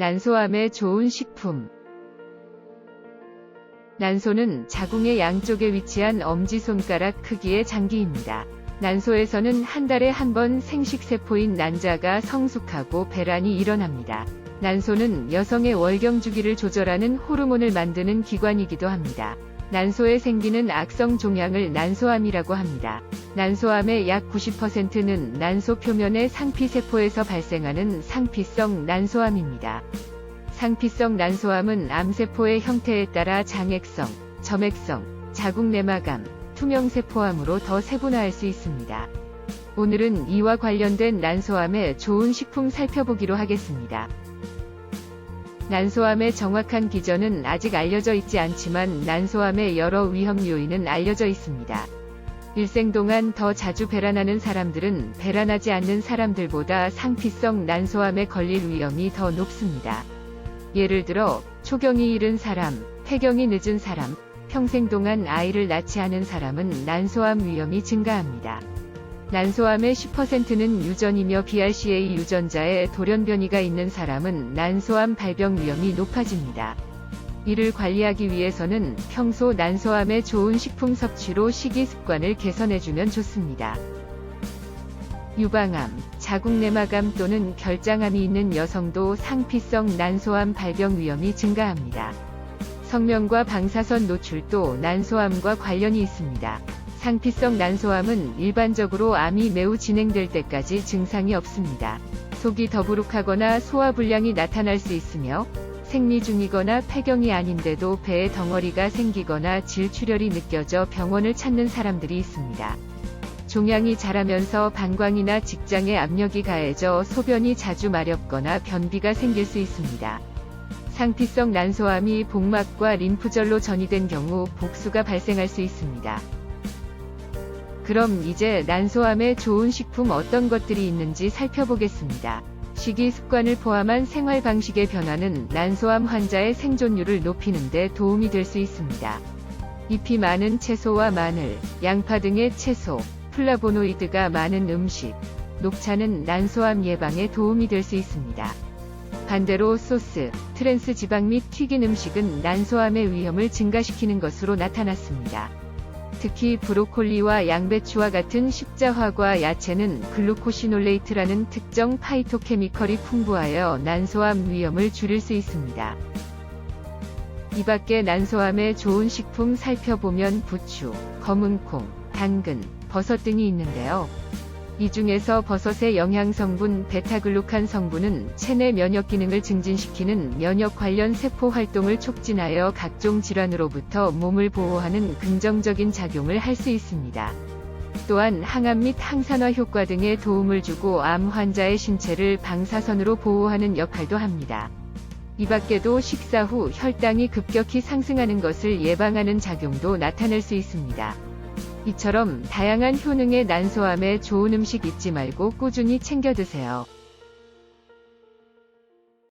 난소암에 좋은 식품. 난소는 자궁의 양쪽에 위치한 엄지손가락 크기의 장기입니다. 난소에서는 한 달에 한 번 생식세포인 난자가 성숙하고 배란이 일어납니다. 난소는 여성의 월경 주기를 조절하는 호르몬을 만드는 기관이기도 합니다. 난소에 생기는 악성 종양을 난소암이라고 합니다. 난소암의 약 90%는 난소 표면의 상피세포에서 발생하는 상피성 난소암입니다. 상피성 난소암은 암세포의 형태에 따라 장액성, 점액성, 자궁내막암, 투명세포암으로 더 세분화할 수 있습니다. 오늘은 이와 관련된 난소암의 좋은 식품 살펴보기로 하겠습니다. 난소암의 정확한 기전은 아직 알려져 있지 않지만 난소암의 여러 위험 요인은 알려져 있습니다. 일생 동안 더 자주 배란하는 사람들은 배란하지 않는 사람들보다 상피성 난소암에 걸릴 위험이 더 높습니다. 예를 들어 초경이 이른 사람, 폐경이 늦은 사람, 평생 동안 아이를 낳지 않은 사람은 난소암 위험이 증가합니다. 난소암의 10%는 유전이며 BRCA 유전자에 돌연변이가 있는 사람은 난소암 발병 위험이 높아집니다. 이를 관리하기 위해서는 평소 난소암에 좋은 식품 섭취로 식이 습관을 개선해주면 좋습니다. 유방암, 자궁내막암 또는 결장암이 있는 여성도 상피성 난소암 발병 위험이 증가합니다. 성명과 방사선 노출도 난소암과 관련이 있습니다. 상피성 난소암은 일반적으로 암이 매우 진행될 때까지 증상이 없습니다. 속이 더부룩하거나 소화불량이 나타날 수 있으며 생리 중이거나 폐경이 아닌데도 배에 덩어리가 생기거나 질출혈이 느껴져 병원을 찾는 사람들이 있습니다. 종양이 자라면서 방광이나 직장에 압력이 가해져 소변이 자주 마렵거나 변비가 생길 수 있습니다. 상피성 난소암이 복막과 림프절로 전이된 경우 복수가 발생할 수 있습니다. 그럼 이제 난소암에 좋은 식품 어떤 것들이 있는지 살펴보겠습니다. 식이 습관을 포함한 생활 방식의 변화는 난소암 환자의 생존율을 높이는 데 도움이 될 수 있습니다. 잎이 많은 채소와 마늘, 양파 등의 채소, 플라보노이드가 많은 음식, 녹차는 난소암 예방에 도움이 될 수 있습니다. 반대로 소스, 트랜스 지방 및 튀긴 음식은 난소암의 위험을 증가시키는 것으로 나타났습니다. 특히 브로콜리와 양배추와 같은 십자화과 야채는 글루코시놀레이트라는 특정 파이토케미컬이 풍부하여 난소암 위험을 줄일 수 있습니다. 이 밖에 난소암에 좋은 식품 살펴보면 부추, 검은콩, 당근, 버섯 등이 있는데요. 이 중에서 버섯의 영양 성분 베타글루칸 성분은 체내 면역 기능을 증진시키는 면역 관련 세포 활동을 촉진하여 각종 질환으로부터 몸을 보호하는 긍정적인 작용을 할 수 있습니다. 또한 항암 및 항산화 효과 등에 도움을 주고 암 환자의 신체를 방사선으로 보호하는 역할도 합니다. 이 밖에도 식사 후 혈당이 급격히 상승하는 것을 예방하는 작용도 나타낼 수 있습니다. 이처럼 다양한 효능의 난소암에 좋은 음식 잊지 말고 꾸준히 챙겨 드세요.